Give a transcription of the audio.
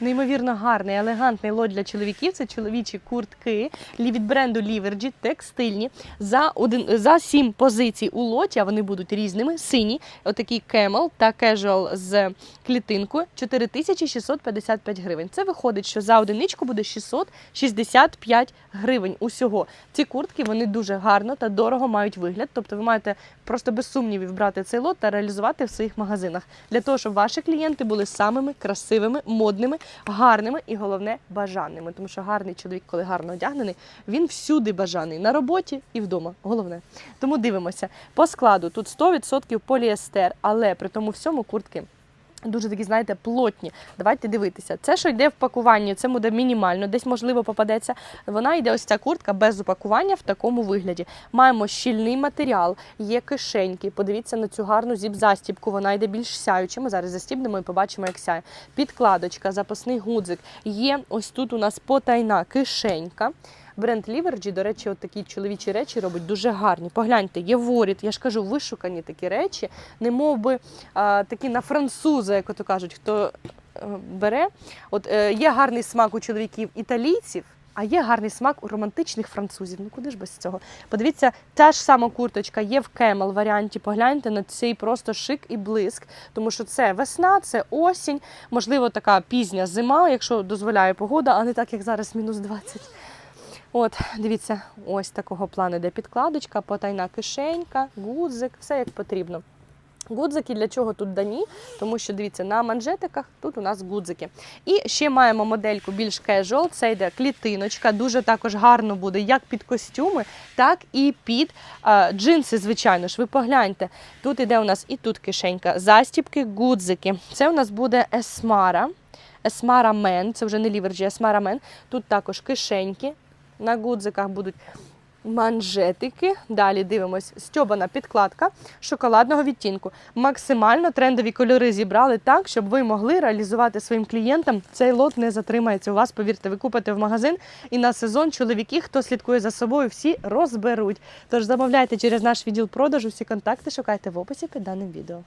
Неймовірно гарний, елегантний лот для чоловіків. Це чоловічі куртки від бренду Ліверджі, текстильні. За один за сім позицій у лоті, а вони будуть різними. Сині, отакий кемел та кежуал з клітинкою 4655 гривень. Це виходить, що за одиничку буде 665 гривень усього. Ці куртки вони дуже гарно та дорого мають вигляд. Тобто ви маєте просто без сумнівів брати цей лот та реалізувати в своїх магазинах для того, щоб ваші клієнти були самими красивими, модними, гарними і головне бажаними. Тому що гарний чоловік, коли гарно одягнений, він всюди бажаний на роботі і вдома. Головне. Тому дивимося по складу. Тут 100% поліестер, але при тому всьому куртки. Дуже такі, знаєте, плотні. Давайте дивитися. Це, що йде в пакуванні, це буде мінімально, десь можливо попадеться. Вона йде ось ця куртка без упакування в такому вигляді. Маємо щільний матеріал, є кишеньки. Подивіться на цю гарну зіп-застібку. Вона йде більш сяюча. Ми зараз застібнемо і побачимо, як сяє. Підкладочка, запасний гудзик. Є ось тут у нас потайна кишенька. Бренд Ліверджі, до речі, от такі чоловічі речі робить дуже гарні. Погляньте, є воріт, я ж кажу, вишукані такі речі, не мов би а, такі на француза, як ото кажуть, хто е, бере. От е, є гарний смак у чоловіків італійців. А є гарний смак у романтичних французів. Ну куди ж без цього? Подивіться, та ж сама курточка є в кемел варіанті. Погляньте на цей просто шик і блиск, тому що це весна, це осінь, можливо, така пізня зима, якщо дозволяє погода, а не так, як зараз мінус 20. От, дивіться, ось такого плану йде підкладочка, потайна кишенька, гудзик, все як потрібно. Гудзики для чого тут дані? Тому що дивіться, на манжетиках тут у нас гудзики. І ще маємо модельку більш casual, це йде клітиночка, дуже також гарно буде як під костюми, так і під а, джинси, звичайно ж. Ви погляньте. Тут іде у нас і тут кишенька, застіпки, гудзики. Це у нас буде есмара. Есмара Мен, це вже не ліверджі, Есмара Мен. Тут також кишеньки. На гудзиках будуть манжетики. Далі дивимось, стьобана підкладка шоколадного відтінку. Максимально трендові кольори зібрали так, щоб ви могли реалізувати своїм клієнтам. Цей лот не затримається у вас. Повірте, ви купите в магазин і на сезон чоловіки, хто слідкує за собою, всі розберуть. Тож замовляйте через наш відділ продажу. Всі контакти шукайте в описі під даним відео.